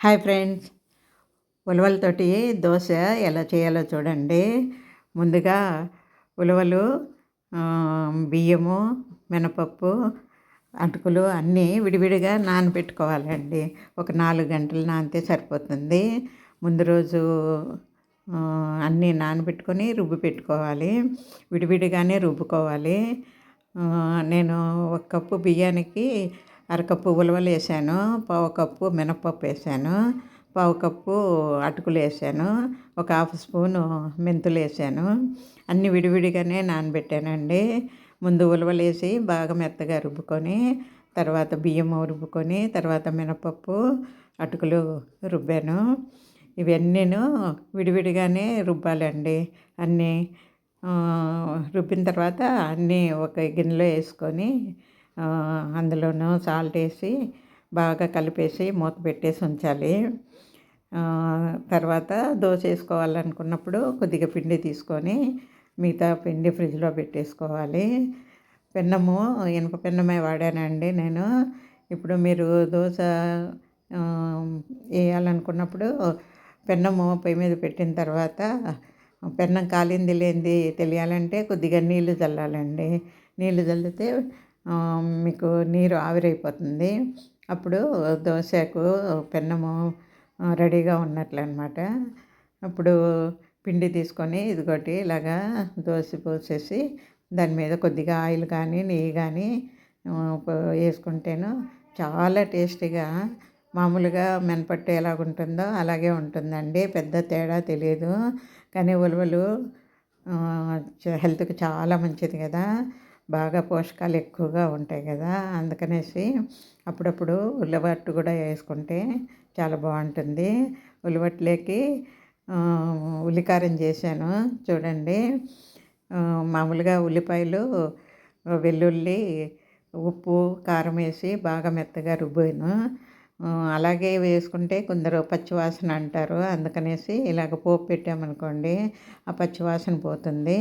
Hi friends. ఉలవలతోటి dosa ఎలా చేయాలో చూడండి. ముందుగా ఉలవలు బియ్యము మినపప్పు అటుకులు అన్నీ విడివిడిగా నానబెట్టుకోవాలండి. ఒక నాలుగు గంటలు నానితే సరిపోతుంది. ముందు రోజు అన్నీ నానబెట్టుకొని రుబ్బు పెట్టుకోవాలి. విడివిడిగానే రుబ్బుకోవాలి. నేను ఒక కప్పు బియ్యానికి అరకప్పు ఉలవలు వేసాను పావు కప్పు మినప్పప్పు వేసాను పావు కప్పు అటుకులు వేసాను ఒక హాఫ్ స్పూను మెంతులు వేసాను. అన్నీ విడివిడిగానే నానబెట్టానండి. ముందు ఉలవలు వేసి బాగా మెత్తగా రుబ్బుకొని తర్వాత బియ్యం రుబ్బుకొని తర్వాత మినపప్పు అటుకులు రుబ్బాను. ఇవన్నీను విడివిడిగానే రుబ్బాలండి. అన్నీ రుబ్బిన తర్వాత అన్నీ ఒక గిన్నెలో వేసుకొని అందులోనూ సాల్ట్ వేసి బాగా కలిపేసి మూత పెట్టేసి ఉంచాలి. తర్వాత దోశ వేసుకోవాలనుకున్నప్పుడు కొద్దిగా పిండి తీసుకొని మిగతా పిండి ఫ్రిడ్జ్లో పెట్టేసుకోవాలి. పెన్నము ఇనుప పెన్నమే వాడానండి నేను. ఇప్పుడు మీరు దోశ వేయాలనుకున్నప్పుడు పెన్నము పొయ్యి మీద పెట్టిన తర్వాత పెన్నం కాలింది లేనిది తెలియాలంటే కొద్దిగా నీళ్ళు చల్లాలండి నీళ్ళు చల్లితే మీకు నీరు ఆవిరైపోతుంది. అప్పుడు దోశకు పెన్నము రెడీగా ఉన్నట్లు అనమాట అప్పుడు పిండి తీసుకొని ఇదిగోటి ఇలాగా దోశ పోసేసి దాని మీద కొద్దిగా ఆయిల్ కానీ నెయ్యి కానీ పో- వేసుకుంటేను చాలా టేస్టీగా మామూలుగా మినపట్టు ఎలాగుంటుందో అలాగే ఉంటుందండి. పెద్ద తేడా తెలియదు కానీ ఉలవలు హెల్త్కి చాలా మంచిది కదా. బాగా పోషకాలు ఎక్కువగా ఉంటాయి కదా అందుకనేసి అప్పుడప్పుడు ఉల్లవట్టు కూడా వేసుకుంటే చాలా బాగుంటుంది. ఉల్లవట్లేకి ఉల్లికారం చేశాను. చూడండి మామూలుగా ఉల్లిపాయలు వెల్లుల్లి ఉప్పు కారం వేసి బాగా మెత్తగా రుబ్బాను. అలాగే వేసుకుంటే కొందరు పచ్చివాసన అంటారు. అందుకనేసి ఇలాగ పోపు పెట్టామనుకోండి ఆ పచ్చివాసన పోతుంది.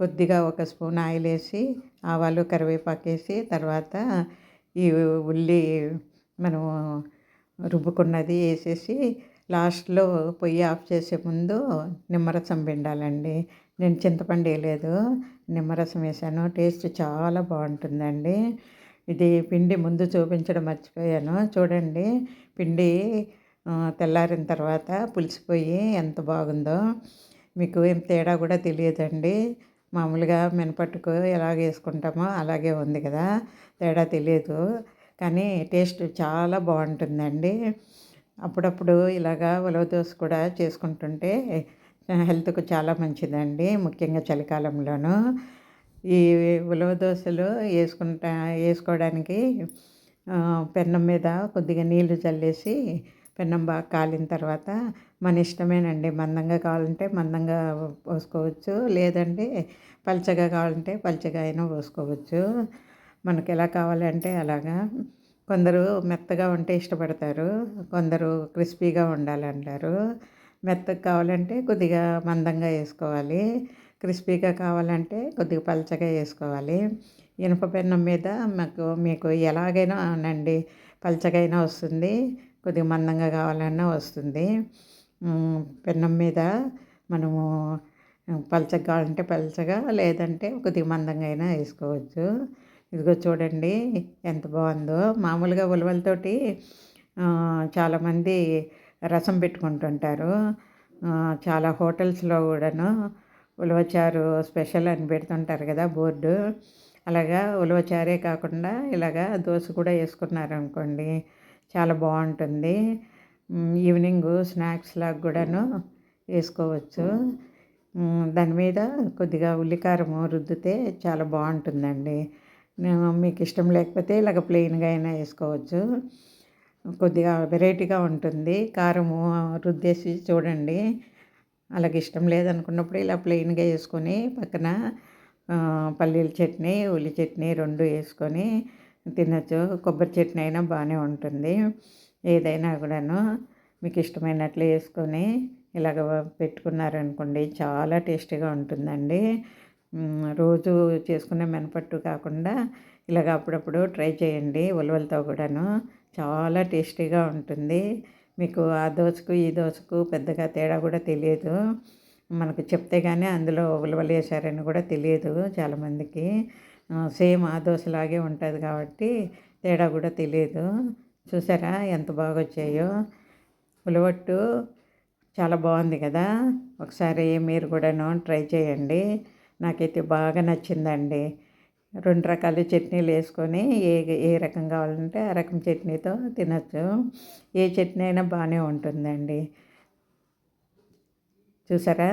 కొద్దిగా ఒక స్పూన్ ఆయిల్ వేసి ఆవాలు కరివేపాకు వేసి తర్వాత ఈ ఉల్లి మనము రుబ్బుకున్నది వేసేసి లాస్ట్లో పొయ్యి ఆఫ్ చేసే ముందు నిమ్మరసం పిండాలండి. నేను చింతపండు వేయలేదు నిమ్మరసం వేసాను. టేస్ట్ చాలా బాగుంటుందండి. ఇది పిండి ముందు చూపించడం మర్చిపోయాను. చూడండి పిండి తెల్లారిన తర్వాత పులిసిపోయి ఎంత బాగుందో. మీకు ఏం తేడా కూడా తెలియదండి. మామూలుగా మినపట్టుకు ఎలాగ వేసుకుంటామో అలాగే ఉంది కదా తేడా తెలియదు కానీ టేస్ట్ చాలా బాగుంటుందండి. అప్పుడప్పుడు ఇలాగా ఉలవ దోశ కూడా చేసుకుంటుంటే హెల్త్కు చాలా మంచిదండి ముఖ్యంగా చలికాలంలోనూ. ఈ ఉలవ దోశలు వేసుకుంటా వేసుకోవడానికి పెన్నం మీద కొద్దిగా నీళ్ళు చల్లేసి పెన్నం బాగా కాలిన తర్వాత మన ఇష్టమేనండి. మందంగా కావాలంటే మందంగా పోసుకోవచ్చు. లేదంటే పల్చగా కావాలంటే పల్చగా అయినా పోసుకోవచ్చు. మనకి ఎలా కావాలంటే అలాగా. కొందరు మెత్తగా ఉంటే ఇష్టపడతారు. కొందరు క్రిస్పీగా ఉండాలంటారు మెత్తగా కావాలంటే కొద్దిగా మందంగా వేసుకోవాలి. క్రిస్పీగా కావాలంటే కొద్దిగా పలచగా వేసుకోవాలి. ఇనుప పెన్నం మీద మాకు మీకు ఎలాగైనా అనండి. పలచగైనా వస్తుంది. కొద్దిగా మందంగా కావాలన్నా వస్తుంది. పెన్నం మీద మనము పలచగా కావాలంటే పలచగా లేదంటే కొద్దిగా మందంగా అయినా వేసుకోవచ్చు. ఇదిగో చూడండి ఎంత బాగుందో. మామూలుగా ఉలవలతోటి చాలామంది రసం పెట్టుకుంటుంటారు. చాలా హోటల్స్లో కూడాను ఉలవచారు స్పెషల్ అని పెడుతుంటారు కదా బోర్డు. అలాగా ఉలవచారే కాకుండా ఇలాగా దోశ కూడా వేసుకున్నారనుకోండి చాలా బాగుంటుంది. ఈవినింగ్ స్నాక్స్ లాగా కూడాను వేసుకోవచ్చు. దాని మీద కొద్దిగా ఉల్లికారము రుద్దితే చాలా బాగుంటుందండి. నేను మీకు ఇష్టం లేకపోతే ఇలాగ ప్లెయిన్గా అయినా వేసుకోవచ్చు. కొద్దిగా వెరైటీగా ఉంటుంది. కారము రుద్దేసి చూడండి. అలాగే ఇష్టం లేదనుకున్నప్పుడు ఇలా ప్లెయిన్గా వేసుకొని పక్కన పల్లీల చట్నీ ఉల్లి చట్నీ రెండు వేసుకొని తినచ్చు. కొబ్బరి చట్నీ అయినా బాగానే ఉంటుంది. ఏదైనా కూడాను మీకు ఇష్టమైనట్లు వేసుకొని ఇలాగ పెట్టుకున్నారనుకోండి చాలా టేస్టీగా ఉంటుందండి. రోజు చేసుకునే మినపట్టు కాకుండా ఇలాగ అప్పుడప్పుడు ట్రై చేయండి. ఉలవలతో కూడాను చాలా టేస్టీగా ఉంటుంది. మీకు ఆ దోశకు ఈ దోశకు పెద్దగా తేడా కూడా తెలియదు. మనకు చెప్తే కానీ అందులో ఉలవలు వేసారని కూడా తెలియదు చాలామందికి. సేమ్ ఆ దోశలాగే ఉంటుంది కాబట్టి తేడా కూడా తెలియదు. చూసారా ఎంత బాగా వచ్చాయో ఉలవట్టు చాలా బాగుంది కదా? ఒకసారి మీరు కూడాను ట్రై చేయండి. నాకైతే బాగా నచ్చిందండి. రెండు రకాల చట్నీలు వేసుకొని ఏ ఏ రకం కావాలంటే ఆ రకం చట్నీతో తినచ్చు. ఏ చట్నీ అయినా బాగానే ఉంటుందండి. చూసారా?